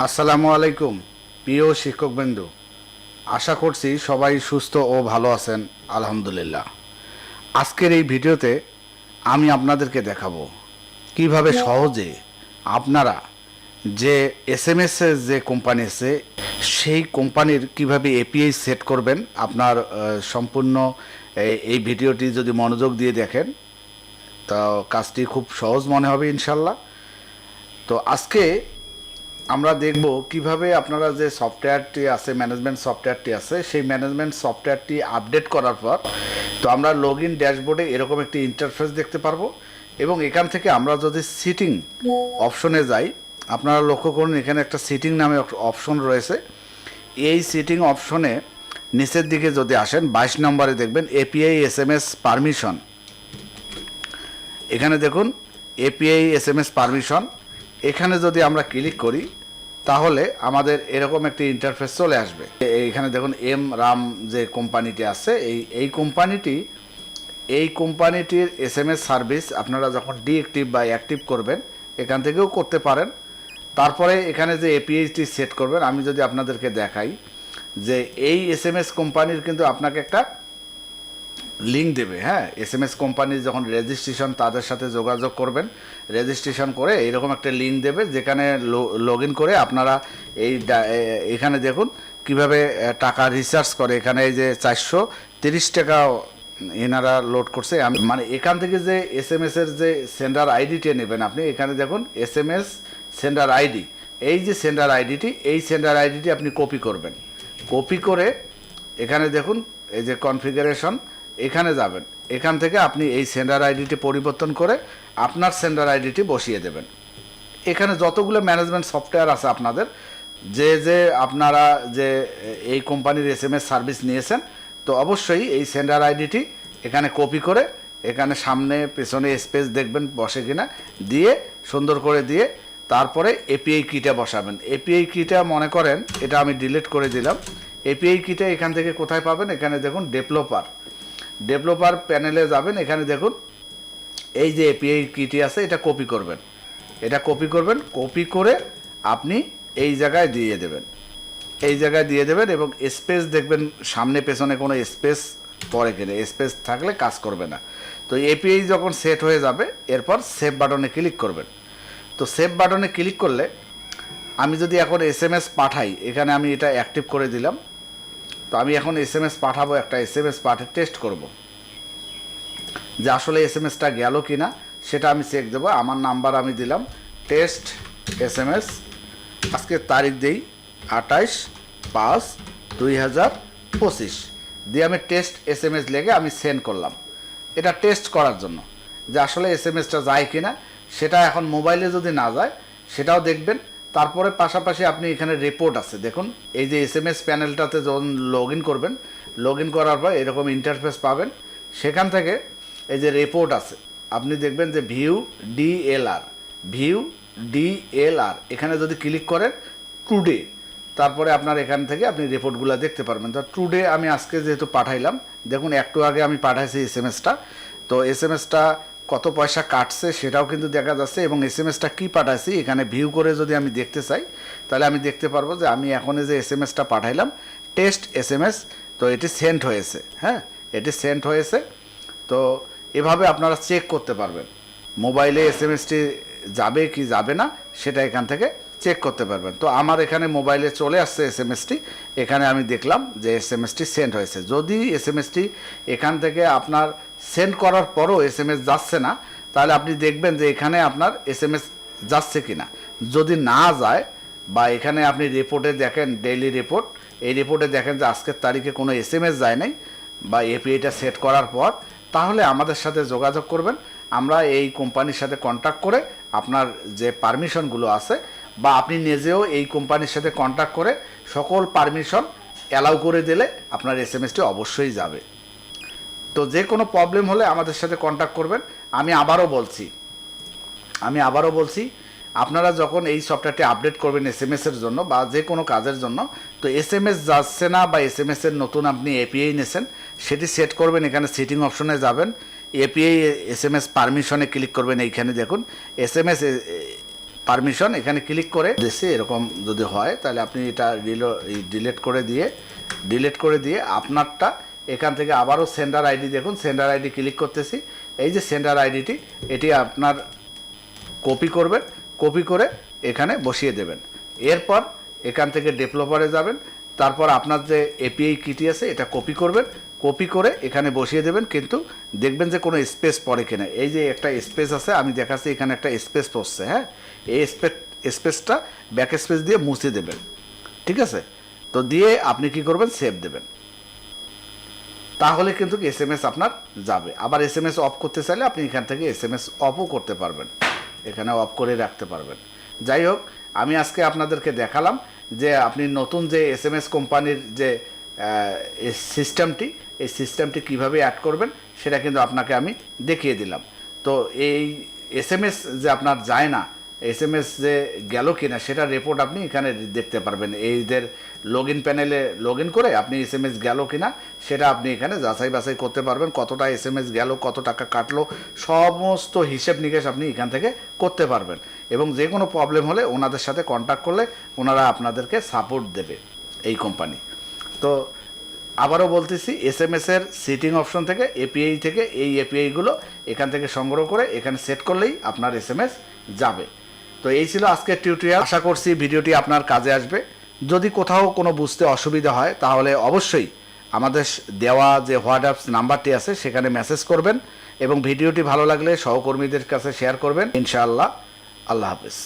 আসসালামু আলাইকুম, প্রিয় শিক্ষকবৃন্দু। আশা করছি সবাই সুস্থ ও ভালো আছেন, আলহামদুলিল্লাহ। আজকের এই ভিডিওতে আমি আপনাদেরকে দেখাবো কীভাবে সহজে আপনারা যে এস এম এস যে কোম্পানি আছে, সেই কোম্পানির কীভাবে এপিআই সেট করবেন। আপনার সম্পূর্ণ এই- এই ভিডিওটি যদি মনোযোগ দিয়ে দেখেন, তো কাজটি খুব সহজ মনে হবে ইনশাল্লাহ। তো আজকে আমরা দেখব কীভাবে আপনারা যে সফটওয়্যারটি আছে ম্যানেজমেন্ট সফটওয়্যারটি আছে, সেই ম্যানেজমেন্ট সফটওয়্যারটি আপডেট করার পর তো আমরা লগ ইন ড্যাশবোর্ডে এরকম একটি ইন্টারফেস দেখতে পারব এবং এখান থেকে আমরা যদি সিটিং অপশনে যাই, আপনারা লক্ষ্য করুন এখানে একটা সিটিং নামে অপশন রয়েছে। এই সিটিং অপশনে নিচের দিকে যদি আসেন, বাইশ নম্বরে দেখবেন API S M S permission এখানে দেখুন API S M S permission এখানে যদি আমরা ক্লিক করি তাহলে আমাদের এরকম একটি ইন্টারফেস চলে আসবে। এ- এইখানে দেখুন এম রাম যে কোম্পানিটি আছে, এই এই কোম্পানিটি এই কোম্পানিটির এস এম এস সার্ভিস আপনারা যখন ডিএক্টিভ বা অ্যাক্টিভ করবেন, এখান থেকেও করতে পারেন। তারপরে এখানে যে এপিএইচটি সেট করবেন, আমি যদি আপনাদেরকে দেখাই যে এই এস এম এস কোম্পানির কিন্তু আপনাকে একটা লিঙ্ক দেবে হ্যাঁ? এস এম এস কোম্পানির যখন রেজিস্ট্রেশন তাদের সাথে যোগাযোগ করবেন। রেজিস্ট্রেশন করে এরকম একটা লিঙ্ক দেবে যেখানে লগ ইন করে আপনারা এই এখানে দেখুন কীভাবে টাকা রিচার্জ করে। এখানে এই যে চারশো তিরিশ টাকা এনারা লোড করছে। আমি মানে এখান থেকে যে এস এম এস এর যে সেন্ডার আইডিটি নেবেন আপনি, এখানে দেখুন S M S sender ID এই যে সেন্ডার আইডিটি এই সেন্ডার আইডিটি আপনি কপি করবেন। কপি করে এখানে দেখুন এই যে কনফিগারেশন এখানে যাবেন। এখান থেকে আপনি এই সেন্ডার আইডিটি পরিবর্তন করে আপনার সেন্ডার আইডিটি বসিয়ে দেবেন। এখানে যতগুলো ম্যানেজমেন্ট সফটওয়্যার আছে আপনাদের, যে যে আপনারা যে এই কোম্পানির এস এম এস সার্ভিস নিয়েছেন, তো অবশ্যই এই সেন্ডার আইডিটি এখানে কপি করে, এখানে সামনে পেছনে স্পেস দেখবেন বসে কিনা, দিয়ে সুন্দর করে দিয়ে তারপরে এপিআই কিটা বসাবেন। এপিআই কিটা মনে করেন, এটা আমি ডিলিট করে দিলাম। এপিআই কিটা এখান থেকে কোথায় পাবেন? এখানে দেখুন, ডেভেলপার। ডেভেলপার প্যানেলে যাবেন, এখানে দেখুন, এই যে এপিআই কিটি আছে, এটা কপি করবেন। এটা কপি করবেন কপি করে আপনি এই জায়গায় দিয়ে দেবেন। এই জায়গায় দিয়ে দেবেন এবং স্পেস দেখবেন, সামনে পেছনে কোনো স্পেস পরে কিনে স্পেস থাকলে কাজ করবে না। তো এপিআই যখন সেট হয়ে যাবে, এরপর সেভ বাটনে ক্লিক করবেন। তো সেভ বাটনে ক্লিক করলে, আমি যদি এখন এস এম এস পাঠাই, এখানে আমি এটা অ্যাক্টিভ করে দিলাম। তো আমি এখন এস এম এস পাঠাবো, একটা এস এম এস পাঠে টেস্ট করব। যে আসলে এস এম এসটা গেল কি না সেটা আমি চেক দেবো। আমার নাম্বার আমি দিলাম টেস্ট এস এম এস আজকে তারিখ দিই, আঠাইশ পাঁচ দুই হাজার পঁচিশ। দিয়ে আমি টেস্ট এস এম এস লেগে আমি সেন্ড করলাম। এটা টেস্ট করার জন্য। যে আসলে এস এম এসটা যায় কি না সেটা এখন মোবাইলে যদি না যায়, সেটাও দেখবেন। তারপরে পাশাপাশি আপনি এখানে রিপোর্ট আছে। দেখুন, এই যে এস এম এস প্যানেলটাতে যখন লগ ইন করবেন লগ ইন করার পর এরকম ইন্টারফেস পাবেন। সেখান থেকে এই যে রিপোর্ট আছে, আপনি দেখবেন যে ভিউ ডিএলআর ভিউ ডিএলআর এখানে যদি ক্লিক করেন টুডে তারপরে আপনার এখান থেকে আপনি রিপোর্টগুলো দেখতে পারবেন। তো টুডে আমি আজকে যেহেতু পাঠাইলাম, দেখুন, একটু আগে আমি পাঠাইছি এস এম এসটা তো এস এম এসটা কত পয়সা কাটছে সেটাও কিন্তু দেখা যাচ্ছে এবং এস এম এসটা কী পাঠাইছি, এখানে ভিউ করে যদি আমি দেখতে চাই, তাহলে আমি দেখতে পারব যে আমি এখন এই যে এস এম এসটা পাঠাইলাম টেস্ট এস এম এস তো এটি সেন্ট হয়েছে হ্যাঁ? এটি সেন্ট হয়েছে, তো এভাবে আপনারা চেক করতে পারবেন। মোবাইলে এস এম এসটি যাবে কি যাবে না, সেটা এখান থেকে চেক করতে পারবেন। তো আমার এখানে মোবাইলে চলে আসছে এস এম এসটি এখানে আমি দেখলাম যে এস এম এসটি সেন্ড হয়েছে। যদি এস এম এসটি এখান থেকে আপনার সেন্ড করার পরও এস এম এস যাচ্ছে না, তাহলে আপনি দেখবেন যে এখানে আপনার এস এম এস যাচ্ছে কি না যদি না যায় বা এখানে আপনি রিপোর্টে দেখেন ডেইলি রিপোর্ট এই রিপোর্টে দেখেন যে আজকের তারিখে কোনো এস এম এস যায় নাই বা এপিআইটা সেট করার পর, তাহলে আমাদের সাথে যোগাযোগ করবেন। আমরা এই কোম্পানির সাথে কন্ট্যাক্ট করে আপনার যে পারমিশনগুলো আছে বা আপনি নিজেও এই কোম্পানির সাথে কন্ট্যাক্ট করে সকল পারমিশন অ্যালাউ করে দিলে আপনার এস এম এসটি অবশ্যই যাবে। তো যে কোনো প্রবলেম হলে আমাদের সাথে কন্ট্যাক্ট করবেন। আমি আবারও বলছি, আমি আবারও বলছি, আপনারা যখন এই সফটওয়্যারটি আপডেট করবেন এস এম এর জন্য বা যে কোনো কাজের জন্য, তো এস এম এস যাচ্ছে না বা এস এম এসের নতুন আপনি এপিআই নিয়েছেন সেটি সেট করবেন, এখানে সিটিং অপশনে যাবেন। এপিআই এস এম এস পারমিশনে ক্লিক করবেন, এইখানে দেখুন। এস এম এস পারমিশন এখানে ক্লিক করে দেশে এরকম যদি হয়, তাহলে আপনি এটা ডিলেট করে দিয়ে ডিলেট করে দিয়ে আপনারটা এখান থেকে আবারও সেন্ডার আইডি দেখুন সেন্ডার আইডি ক্লিক করতেছি। এই যে সেন্ডার আইডিটি এটি আপনার কপি করবেন কপি করে এখানে বসিয়ে দেবেন। এরপর এখান থেকে ডেভেলপারে যাবেন, তারপর আপনার যে এপিআই কিটি আছে, এটা কপি করবেন কপি করে এখানে বসিয়ে দেবেন, কিন্তু দেখবেন যে কোনো স্পেস পড়ে কিনা। এই যে একটা স্পেস আছে, আমি দেখাচ্ছি এখানে একটা স্পেস পড়ছে হ্যাঁ? এই স্পেস স্পেসটা ব্যাক স্পেস দিয়ে মুছে দেবেন, ঠিক আছে? তো দিয়ে আপনি কি করবেন? সেভ দেবেন। তাহলে কিন্তু এস এম এস আপনার যাবে। আবার এস এম এস অফ করতে চাইলে আপনি এখান থেকে এস এম এস অফও করতে পারবেন। এখানে অফ করে রাখতে পারবেন। যাই হোক, আমি আজকে আপনাদেরকে দেখালাম যে আপনি নতুন যে এস এম এস কোম্পানির যে সিস্টেমটি এই সিস্টেমটি কীভাবে অ্যাড করবেন, সেটা কিন্তু আপনাকে আমি দেখিয়ে দিলাম। তো এই এস যে আপনার যায় না এস এম এস যে গেল কিনা সেটা রিপোর্ট আপনি এখানে দেখতে পারবেন। এইদের লগ ইন প্যানেলে লগ ইন করে আপনি এস এম এস গেল কিনা, সেটা আপনি এখানে যাচাই বাছাই করতে পারবেন, কতটা এস এম এস গেল, কত টাকা কাটলো, সমস্ত হিসেব নিকেশ আপনি এখান থেকে করতে পারবেন। এবং যে কোনো প্রবলেম হলে ওনাদের সাথে কন্ট্যাক্ট করলে ওনারা আপনাদেরকে সাপোর্ট দেবে এই কোম্পানি তো আবারও বলতেছি এস এম এর সিটিং অপশন থেকে এপিআই থেকে, এই এপিআইগুলো এখান থেকে সংগ্রহ করে এখানে সেট করলেই আপনার এস এম এস যাবে। তো এই ছিল আজকের টিউটোরিয়াল আশা করছি ভিডিওটি আপনার কাজে আসবে। যদি কোথাও কোনো বুঝতে অসুবিধা হয়, তাহলে অবশ্যই আমাদের দেওয়া যে হোয়াটসঅ্যাপ নাম্বারটি আছে, সেখানে মেসেজ করবেন এবং ভিডিওটি ভালো লাগলে সহকর্মীদের কাছে শেয়ার করবেন। ইনশাআল্লাহ, আল্লাহ হাফেজ।